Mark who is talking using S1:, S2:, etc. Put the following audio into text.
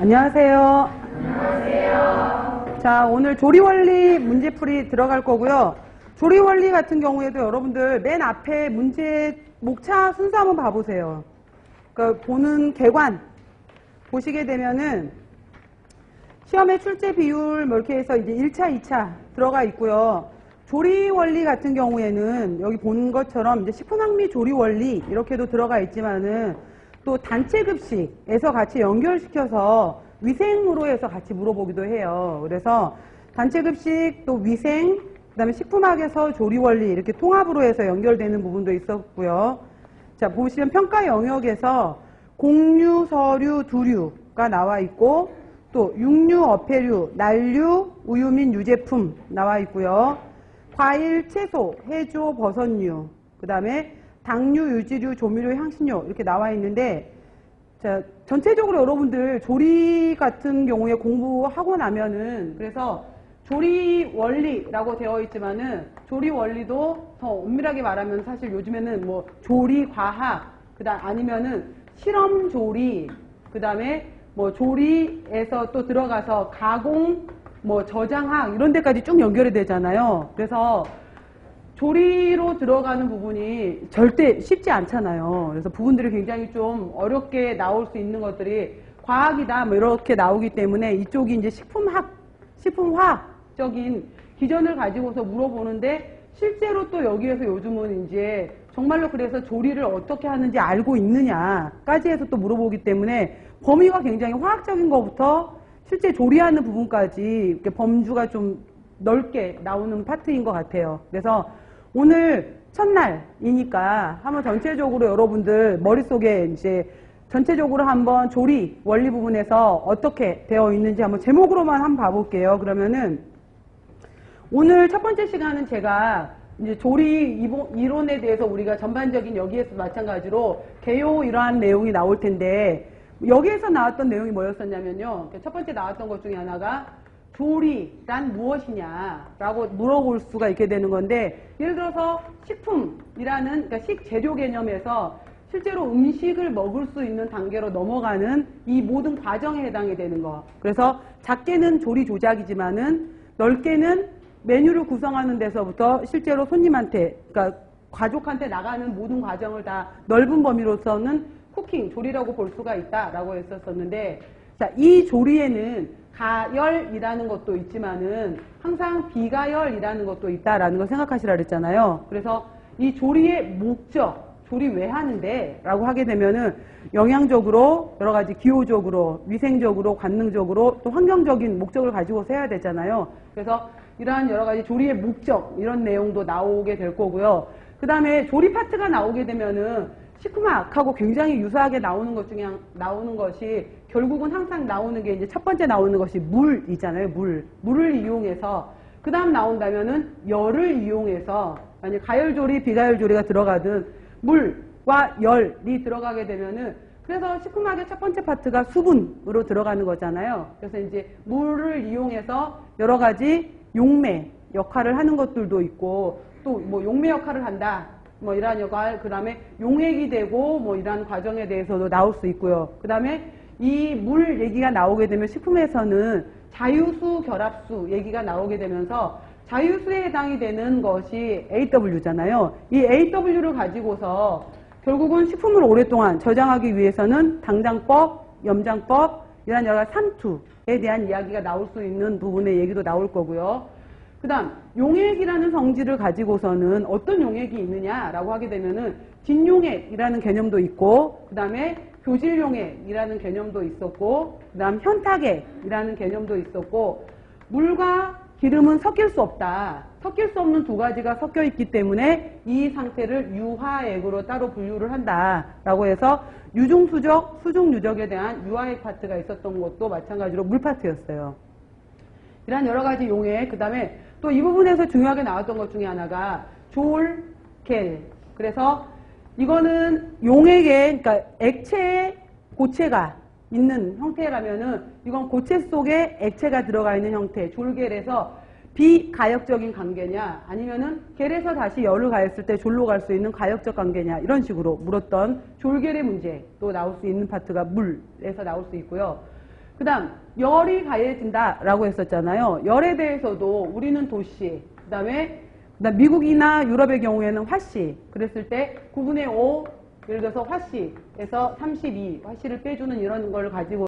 S1: 안녕하세요. 안녕하세요. 자, 오늘 조리 원리 문제풀이 들어갈 거고요. 조리 원리 같은 경우에도 여러분들 맨 앞에 문제 목차 순서 한번 봐보세요. 그 보는 개관 보시게 되면은 시험의 출제 비율 뭐 이렇게 해서 이제 1차, 2차 들어가 있고요. 조리 원리 같은 경우에는 여기 보는 것처럼 이제 식품학미 조리 원리 이렇게도 들어가 있지만은 또 단체 급식에서 같이 연결시켜서 위생으로 해서 같이 물어보기도 해요. 그래서 단체 급식 또 위생 그다음에 식품학에서 조리 원리 이렇게 통합으로 해서 연결되는 부분도 있었고요. 자, 보시면 평가 영역에서 공유, 서류, 두류가 나와 있고 또 육류, 어패류, 난류, 우유 및 유제품 나와 있고요. 과일, 채소, 해조, 버섯류, 그 다음에 당류, 유지류, 조미료, 향신료 이렇게 나와 있는데 자, 전체적으로 여러분들 조리 같은 경우에 공부하고 나면은 그래서 조리 원리라고 되어 있지만은 조리 원리도 더 엄밀하게 말하면 사실 요즘에는 뭐 조리 과학 그다음 아니면은 실험 조리 그다음에 뭐 조리에서 또 들어가서 가공 뭐 저장학 이런 데까지 쭉 연결이 되잖아요. 그래서 조리로 들어가는 부분이 절대 쉽지 않잖아요. 그래서 부분들이 굉장히 좀 어렵게 나올 수 있는 것들이 과학이다 뭐 이렇게 나오기 때문에 이쪽이 이제 식품학, 식품화학적인 기전을 가지고서 물어보는데 실제로 또 여기에서 요즘은 이제 정말로 그래서 조리를 어떻게 하는지 알고 있느냐까지 해서 또 물어보기 때문에 범위가 굉장히 화학적인 것부터 실제 조리하는 부분까지 범주가 좀 넓게 나오는 파트인 것 같아요. 그래서 오늘 첫날이니까 한번 전체적으로 여러분들 머릿속에 이제 전체적으로 한번 조리 원리 부분에서 어떻게 되어 있는지 한번 제목으로만 한번 봐볼게요. 그러면은 오늘 첫 번째 시간은 제가 이제 조리 이론에 대해서 우리가 전반적인 여기에서 마찬가지로 개요 이러한 내용이 나올 텐데 여기에서 나왔던 내용이 뭐였었냐면요. 첫 번째 나왔던 것 중에 하나가 조리란 무엇이냐라고 물어볼 수가 있게 되는 건데 예를 들어서 식품이라는 그러니까 식재료 개념에서 실제로 음식을 먹을 수 있는 단계로 넘어가는 이 모든 과정에 해당이 되는 거. 그래서 작게는 조리 조작이지만은 넓게는 메뉴를 구성하는 데서부터 실제로 손님한테 그러니까 가족한테 나가는 모든 과정을 다 넓은 범위로서는 쿠킹, 조리라고 볼 수가 있다라고 했었었는데 자, 이 조리에는 가열이라는 것도 있지만은 항상 비가열이라는 것도 있다라는 걸 생각하시라 그랬잖아요. 그래서 이 조리의 목적, 조리 왜 하는데? 라고 하게 되면은 영양적으로 여러 가지 기호적으로 위생적으로 관능적으로 또 환경적인 목적을 가지고서 해야 되잖아요. 그래서 이러한 여러 가지 조리의 목적 이런 내용도 나오게 될 거고요. 그 다음에 조리 파트가 나오게 되면은 식품학하고 굉장히 유사하게 나오는 것 중에 나오는 것이 결국은 항상 나오는 게 이제 첫 번째 나오는 것이 물이잖아요. 물. 물을 이용해서 그 다음 나온다면은 열을 이용해서 만약 가열조리, 비가열조리가 들어가든 물과 열이 들어가게 되면은 그래서 식품학의 첫 번째 파트가 수분으로 들어가는 거잖아요. 그래서 이제 물을 이용해서 여러 가지 용매 역할을 하는 것들도 있고 또 뭐 용매 역할을 한다. 뭐 이러한 역할, 그 다음에 용액이 되고 뭐 이러한 과정에 대해서도 나올 수 있고요. 그 다음에 이 물 얘기가 나오게 되면 식품에서는 자유수 결합수 얘기가 나오게 되면서 자유수에 해당이 되는 것이 AW잖아요. 이 AW를 가지고서 결국은 식품을 오랫동안 저장하기 위해서는 당장법, 염장법, 이런 여러 삼투에 대한 이야기가 나올 수 있는 부분의 얘기도 나올 거고요. 그 다음 용액이라는 성질을 가지고서는 어떤 용액이 있느냐라고 하게 되면은 진용액이라는 개념도 있고 그 다음에 교질용액이라는 개념도 있었고 그 다음 현탁액이라는 개념도 있었고 물과 기름은 섞일 수 없다. 섞일 수 없는 두 가지가 섞여 있기 때문에 이 상태를 유화액으로 따로 분류를 한다라고 해서 유중수적, 수중유적에 대한 유화액 파트가 있었던 것도 마찬가지로 물 파트였어요. 이러한 여러 가지 용액, 그 다음에 또 이 부분에서 중요하게 나왔던 것 중에 하나가 졸, 겔. 그래서 이거는 용액에, 그러니까 액체에 고체가 있는 형태라면은 이건 고체 속에 액체가 들어가 있는 형태, 졸겔에서 비가역적인 관계냐 아니면은 겔에서 다시 열을 가했을 때 졸로 갈 수 있는 가역적 관계냐 이런 식으로 물었던 졸겔의 문제 또 나올 수 있는 파트가 물에서 나올 수 있고요. 그 다음, 열이 가해진다라고 했었잖아요. 열에 대해서도 우리는 도시, 그 다음에 미국이나 유럽의 경우에는 화씨. 그랬을 때 9분의 5, 예를 들어서 화씨에서 32, 화씨를 빼주는 이런 걸 가지고